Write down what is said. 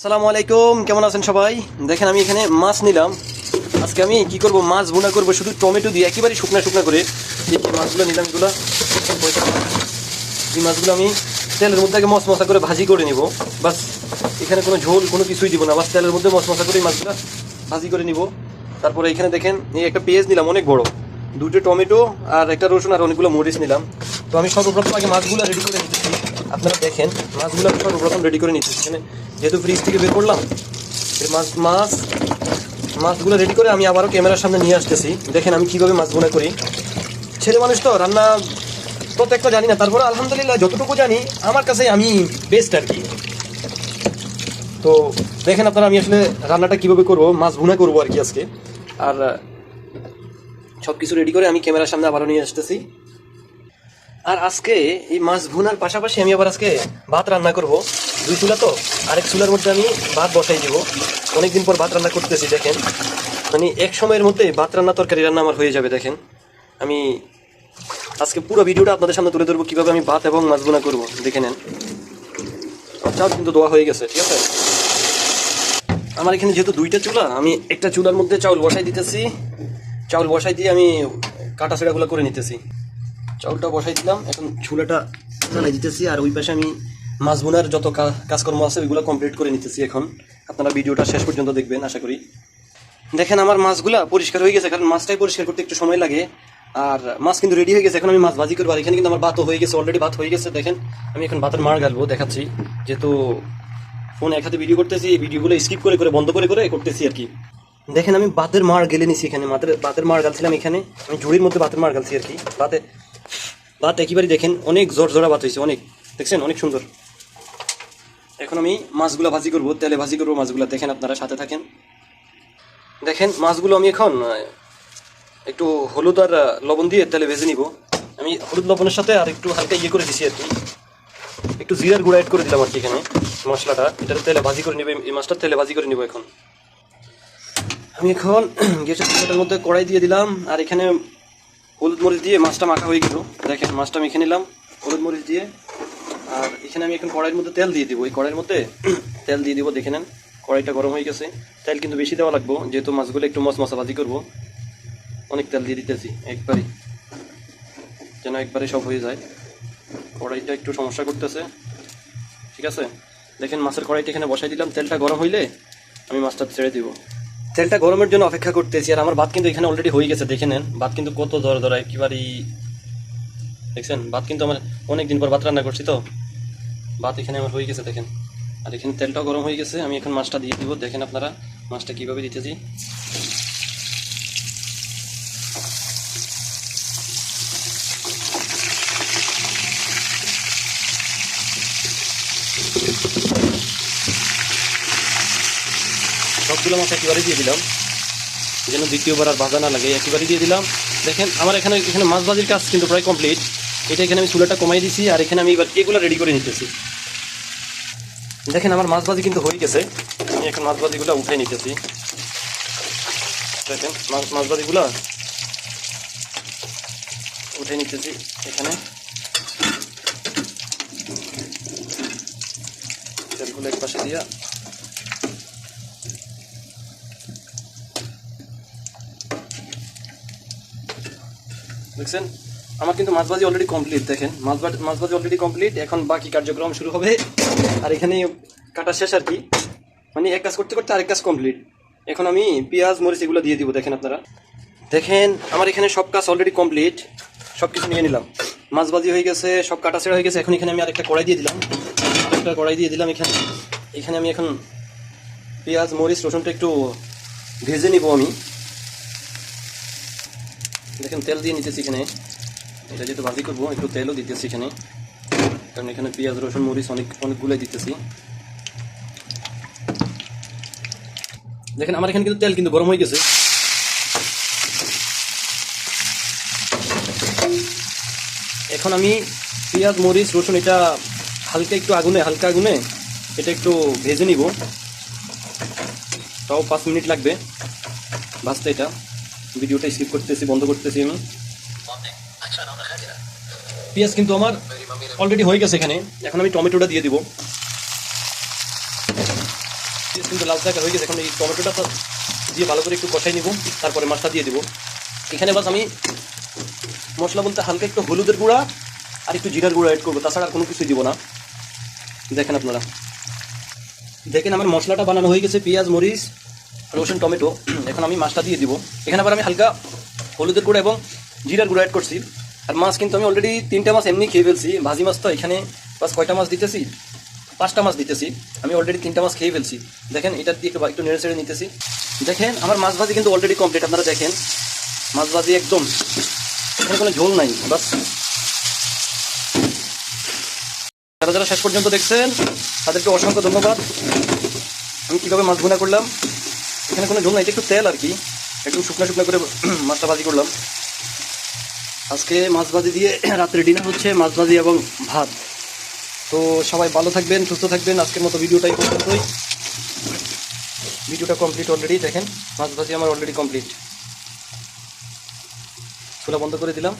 আসসালামু আলাইকুম, কেমন আছেন সবাই? দেখেন, আমি এখানে মাছ নিলাম। আজকে আমি কি করব? মাছ ভুনা করব, শুধু টমেটো দিয়ে, একেবারে শুকনা শুকনা করে। যে মাছগুলো নিলাম, এগুলো এই মাছগুলো আমি তেলের মধ্যে আগে মশমশা করে ভাজি করে নিব। বাস, এখানে কোনো ঝোল, কোনো কিছুই দিব না। বাস, তেলের মধ্যে মশমশা করে এই মাছগুলো ভাজি করে নিব। তারপরে এখানে দেখেন, এই একটা পেঁয়াজ নিলাম, অনেক বড়। দুটো টমেটো আর একটা রসুন আর অনেকগুলো মরিচ নিলাম। তো আমি সর্বপ্রথম আগে মাছগুলো রেডি করে নিতেছি। আপনারা দেখেন, মাছগুলো আমি সর্বপ্রথম রেডি করে নিতেছি এখানে যেহেতু ফ্রিজ থেকে বের করলাম মাছ মাছ, মাছগুলো রেডি করে আমি আবারও ক্যামেরার সামনে নিয়ে আসতেছি। দেখেন আমি কীভাবে মাছ ভুনা করি। ছেলে মানুষ তো, রান্না প্রত্যেকটা জানি না। তারপরে আলহামদুলিল্লাহ যতটুকু জানি, আমার কাছে আমি বেস্ট আর কি। তো দেখেন আপনারা আমি আসলে রান্নাটা কীভাবে করব, মাছ ভুনা করব আর কি আজকে। আর সব কিছু রেডি করে আমি ক্যামেরার সামনে আবারও নিয়ে আসতেছি। আর আজকে এই মাছ ভুনার পাশাপাশি আমি আবার আজকে ভাত রান্না করব। দুই চুলা তো, আরেক চুলার মধ্যে আমি ভাত বসাই দিব। অনেকদিন পর ভাত রান্না করতেছি, দেখেন। মানে এক সময়ের মধ্যে ভাত রান্না, তরকারি রান্না আমার হয়ে যাবে, দেখেন। আমি আজকে পুরো ভিডিওটা আপনাদের সামনে তুলে ধরবো, কীভাবে আমি ভাত এবং মাছ ভুনা করব, দেখে নেন। চাল কিন্তু দোয়া হয়ে গেছে, ঠিক আছে? আমার এখানে যেহেতু দুইটা চুলা, আমি একটা চুলার মধ্যে চাউল বসাই দিতেছি। চাউল বসাই দিয়ে আমি কাটা ছেঁড়াগুলো করে নিতেছি। চাউলটা বসাই দিলাম। এখন চুলাটা জ্বালাই দিতেছি আর ওই পাশে আমি মাছ বোনার যত কাজকর্ম আছে, ওইগুলো কমপ্লিট করে নিতেছি এখন। আপনারা ভিডিওটা শেষ পর্যন্ত দেখবেন, আশা করি। দেখেন আমার মাছগুলা পরিষ্কার হয়ে গেছে, কারণ মাছটাই পরিষ্কার করতে একটু সময় লাগে। আর মাছ কিন্তু রেডি হয়ে গেছে, এখন আমি মাছ ভাজি করব। আর এখানে কিন্তু আমার ভাতও হয়ে গেছে অলরেডি ভাত হয়ে গেছে, দেখেন। আমি এখন ভাতের মার গালবো, দেখাচ্ছি। যেহেতু ফোন এক হাতে ভিডিও করতেছি, এই ভিডিওগুলো স্কিপ করে করে, বন্ধ করে করে করতেছি আর কি। দেখেন আমি বাতের মার গেলে নিছি এখানে, মাতের বাতের মার গালছিলাম এখানে। আমি ঝুড়ির মধ্যে বাতের মার গালছি আর কি। বাতে ভাত একেবারে দেখেন, অনেক জোর জোড়া ভাত হয়েছে, অনেক। দেখছেন? অনেক সুন্দর। এখন আমি মাছগুলো ভাজি করব, তেলে ভাজি করব মাছগুলো। দেখেন আপনারা, সাথে থাকেন। দেখেন, মাছগুলো আমি এখন একটু হলুদ আর লবণ দিয়ে তেলে ভেজে নিব। আমি হলুদ লবণের সাথে আর একটু হালকা ইয়ে করে দিছি আর কি। একটু জিরার গুঁড়া অ্যাড করে দিলাম আর কি এখানে, মশলাটা। এটা তেলে ভাজি করে নিব, এই মাছটা তেলে ভাজি করে নিব এখন। আমি এখন গ্যাসের মধ্যে কড়াই দিয়ে দিলাম, আর এখানে হলুদ মরিচ দিয়ে মাছটা মাখা হয়ে গেল। দেখেন, মাছটা মেখে নিলাম, হলুদ মরিচ দিয়ে। আর এখানে আমি এখন কড়াইয়ের মধ্যে তেল দিয়ে দিব। এই কড়াইয়ের মধ্যে তেল দিয়ে দিব, দেখে নেন। কড়াইটা গরম হয়ে গেছে। তেল কিন্তু বেশি দেওয়া লাগবো, যেহেতু মাছগুলো একটু মশ মশা ভাজি করব। অনেক তেল দিয়ে দিতেছি, একবারই। যেন একবারে সব হয়ে যায়। কড়াইটা একটু সমস্যা করতেছে। ঠিক আছে? দেখেন, মাছের কড়াইটা এখানে বসাই দিলাম। তেলটা গরম হইলে আমি মাছটা ছেড়ে দিব। তেলটা গরমের জন্য অপেক্ষা করতেছি, আর আমার ভাত কিন্তু এখানে অলরেডি হয়ে গেছে, দেখে নেন। ভাত কিন্তু কত দর দর একেবারেই দেখছেন, ভাত কিন্তু আমার অনেক দিন পর ভাত রান্না করছি তো। ভাত এখানে আমার হয়ে গেছে, দেখেন। আর এখানে তেলটাও গরম হয়ে গেছে, আমি এখন মাছটা দিয়ে দিব, দেখেন আপনারা মাছটা কীভাবে দিতেছি। সবগুলো মাছ একেবারে দিয়ে দিলাম। যেন দ্বিতীয়বার আর ভাজা না লাগে একেবারে দিয়ে দিলাম। দেখেন, আমার এখানে এখানে মাছ ভাজির কাজ কিন্তু প্রায় কমপ্লিট এটা এখানে আমি চুলাটা কমাই দিছি আর এখানে আমি এবার এগুলো রেডি করে নিতেছি। দেখেন, আমার মাছ ভাজি কিন্তু হয়ে গেছে। আমি এখন মাছ ভাজিগুলো উঠে নিতেছি। দেখেন, মাছ মাছ ভাজিগুলো উঠে নিতেছি এখানে। তেলগুলো এক পাশে দিয়া দেখছেন? আমার কিন্তু মাছ ভাজি অলরেডি কমপ্লিট দেখেন। মাছ ভাজি মাছ ভাজি অলরেডি কমপ্লিট এখন বাকি কার্যক্রম শুরু হবে। আর এখানে কাটা শেষ আর কি। মানে এক কাজ করতে করতে আরেক কাজ কমপ্লিট এখন আমি পেঁয়াজ, মরিচ এগুলো দিয়ে দিব, দেখেন আপনারা। দেখেন, আমার এখানে সব কাজ অলরেডি কমপ্লিট সব কিছু নিয়ে নিলাম। মাছ ভাজি হয়ে গেছে, সব কাটা ছেড়া হয়ে গেছে। এখন এখানে আমি আরেকটা কড়াই দিয়ে দিলাম। আরেকটা কড়াই দিয়ে দিলাম এখানে। এখানে আমি এখন পেঁয়াজ, মরিচ, রসুনটা একটু ভেজে নিব আমি। দেখেন, তেল দিয়ে নিতেছি এখানে। এটা যেহেতু ভাজি করব, একটু তেলও দিতেছি এখানে। কারণ এখানে পেঁয়াজ, রসুন, মরিচ অনেক, অনেকগুলোই দিতেছি। দেখেন, আমার এখানে কিন্তু তেল কিন্তু গরম হয়ে গেছে। এখন আমি পেঁয়াজ, মরিচ, রসুন, এটা হালকা একটু আগুনে, হালকা আগুনে এটা একটু ভেজে নিব। তাও পাঁচ মিনিট লাগবে। ভাজতে এটা। ভিডিওটা স্কিপ করতেছি, বন্ধ করতেছি আমি। পেঁয়াজ কিন্তু আমার অলরেডি হয়ে গেছে এখানে। এখন আমি টমেটোটা দিয়ে দিব। পেঁয়াজ কিন্তু লাল টাকা হয়ে গেছে। এখন এই টমেটোটা দিয়ে ভালো করে একটু কষাই নিব। তারপরে মাছটা দিয়ে দিব। এখানে বাস আমি মশলা বলতে হালকা একটু হলুদের গুঁড়া আর একটু জিরার গুঁড়া অ্যাড করব। তাছাড়া আর কোনো কিছুই দিব না। দেখেন আপনারা। দেখেন আমার মশলাটা বানানো হয়ে গেছে। পেঁয়াজ, মরিচ রসুন, টমেটো, এখন আমি মাছটা দিয়ে দিব। এখানে আবার আমি হালকা হলুদের গুঁড়ো এবং জিরার গুঁড়া অ্যাড করছি। আর মাছ কিন্তু আমি অলরেডি তিনটা মাছ এমনি খেয়ে ফেলছি। ভাজি মাছ তো এখানে বাস কয়টা মাছ দিতেছি? পাঁচটা মাছ দিতেছি। আমি অলরেডি তিনটা মাছ খেয়ে ফেলছি। দেখেন, এটা দিয়ে একটু নেড়ে চেড়ে নিতেছি। দেখেন, আমার মাছ ভাজি কিন্তু অলরেডি কমপ্লিট আপনারা দেখেন, মাছ ভাজি একদম এখানে কোনো ঝোল নাই, বাস। যারা যারা শেষ পর্যন্ত দেখছেন, তাদেরকে অসংখ্য ধন্যবাদ। আমি কীভাবে মাছ ভুনা করলাম? এখানে কোনো ঝোল নাই একটু তেল আর কি। একটু শুকনো শুকনো করে মাছটা ভাজি করলাম। আজকে মাছ ভাজি দিয়ে রাত্রে ডিনার হচ্ছে মাছ ভাজি এবং ভাত। তো সবাই ভালো থাকবেন, সুস্থ থাকবেন। আজকের মতো ভিডিওটাই পর্যন্তই। ভিডিওটা কমপ্লিট অলরেডি দেখেন। মাছ ভাজি আমার অলরেডি কমপ্লিট চুলা বন্ধ করে দিলাম।